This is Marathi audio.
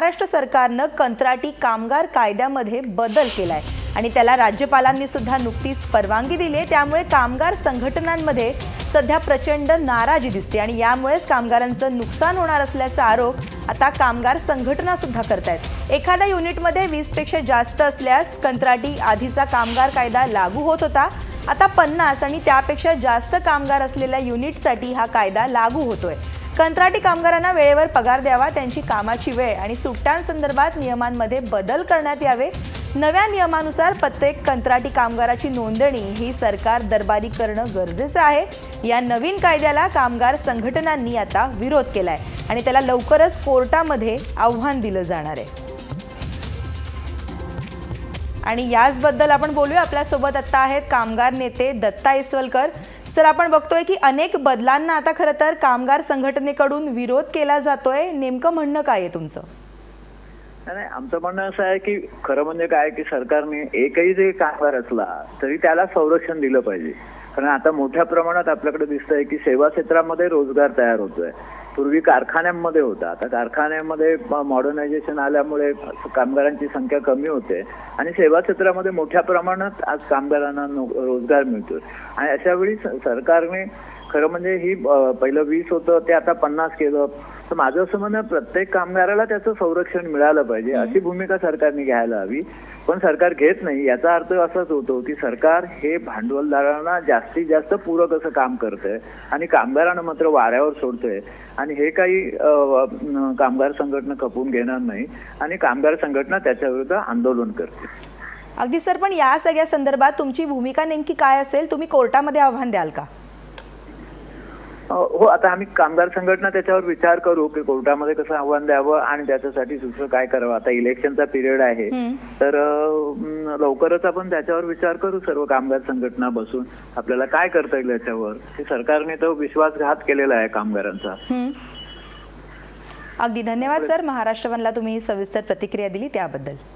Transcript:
महाराष्ट्र सरकारनं कंत्राटी कामगार कायद्यामध्ये बदल केलाय. आणि त्याला राज्यपालांनी सुद्धा नुकतीच परवानगी दिली आहे त्यामुळे कामगार संघटनांमध्ये सध्या प्रचंड नाराजी दिसते. आणि यामुळेच कामगारांचं नुकसान होणार असल्याचा आरोप आता कामगार संघटना सुद्धा करतायत. एखाद्या युनिटमध्ये वीसपेक्षा जास्त असल्यास कंत्राटी आधीचा कामगार कायदा लागू होत होता. आता पन्नास आणि त्यापेक्षा जास्त कामगार असलेल्या युनिटसाठी हा कायदा लागू होतोय. कंत्राटी कामगारांना वेळेवर पगार द्यावा त्यांची कामाची वेळ आणि सुट्ट्यांसंदर्भात नियमांमध्ये बदल करण्यात यावे. नव्या नियमानुसार प्रत्येक कंत्राटी कामगाराची नोंदणी ही सरकार दरबारी करणं गरजेचं आहे. या नवीन कायद्याला कामगार संघटनांनी आता विरोध केलाय आणि त्याला लवकरच कोर्टामध्ये आव्हान दिलं जाणार आहे. आणि याचबद्दल आपण बोलूया. आपल्यासोबत आत्ता आहेत कामगार नेते दत्ता इसवलकर. तर आपण बघतोय की अनेक बदलांना आता खरं तर कामगार संघटनेकडून विरोध केला जातोय. नेमकं म्हणणं काय आहे तुमचं? नाही नाही, आमचं म्हणणं असं आहे की खरं म्हणजे काय की सरकारने एकही जे कामगार असला तरी त्याला संरक्षण दिलं पाहिजे. कारण आता मोठ्या प्रमाणात आपल्याकडे दिसतंय की सेवा क्षेत्रामध्ये रोजगार तयार होतोय. पूर्वी कारखान्यांमध्ये होता. आता कारखान्यामध्ये मॉडर्नायझेशन आल्यामुळे कामगारांची संख्या कमी होते आणि सेवा क्षेत्रामध्ये मोठ्या प्रमाणात आज कामगारांना नो- रोजगार मिळतोय. आणि अशा वेळी स- सरकारने खरं म्हणजे ही पहिलं वीस होतं ते आता पन्नास केलं. तर माझं असं म्हणणं प्रत्येक कामगाराला त्याचं संरक्षण मिळालं पाहिजे. अशी भूमिका सरकारने घ्यायला हवी. पण सरकार घेत नाही. याचा अर्थ असाच होतो की सरकार हे भांडवलदारांना जास्तीत जास्त पूरक असं काम करतंय आणि कामगारांना मात्र वाऱ्यावर सोडतंय. आणि हे काही कामगार संघटना खपून घेणार नाही आणि कामगार संघटना त्याच्या विरुद्ध आंदोलन करते. अगदी सर पण या सगळ्या संदर्भात तुमची भूमिका नेमकी काय असेल? तुम्ही कोर्टामध्ये आव्हान द्याल का? हो आता आम्ही कामगार संघटना त्याच्यावर विचार करू की कोर्टामध्ये कसं आव्हान द्यावं आणि त्याच्यासाठी दुसरं काय करावं. आता इलेक्शनचा पिरियड आहे. तर लवकरच आपण त्याच्यावर विचार करू सर्व कामगार संघटना बसून. आपल्याला काय करता येईल याच्यावर? सरकारने तो विश्वासघात केलेला आहे कामगारांचा. हं. अगदी धन्यवाद सर. महाराष्ट्र वनला तुम्ही ही सविस्तर प्रतिक्रिया दिली त्याबद्दल.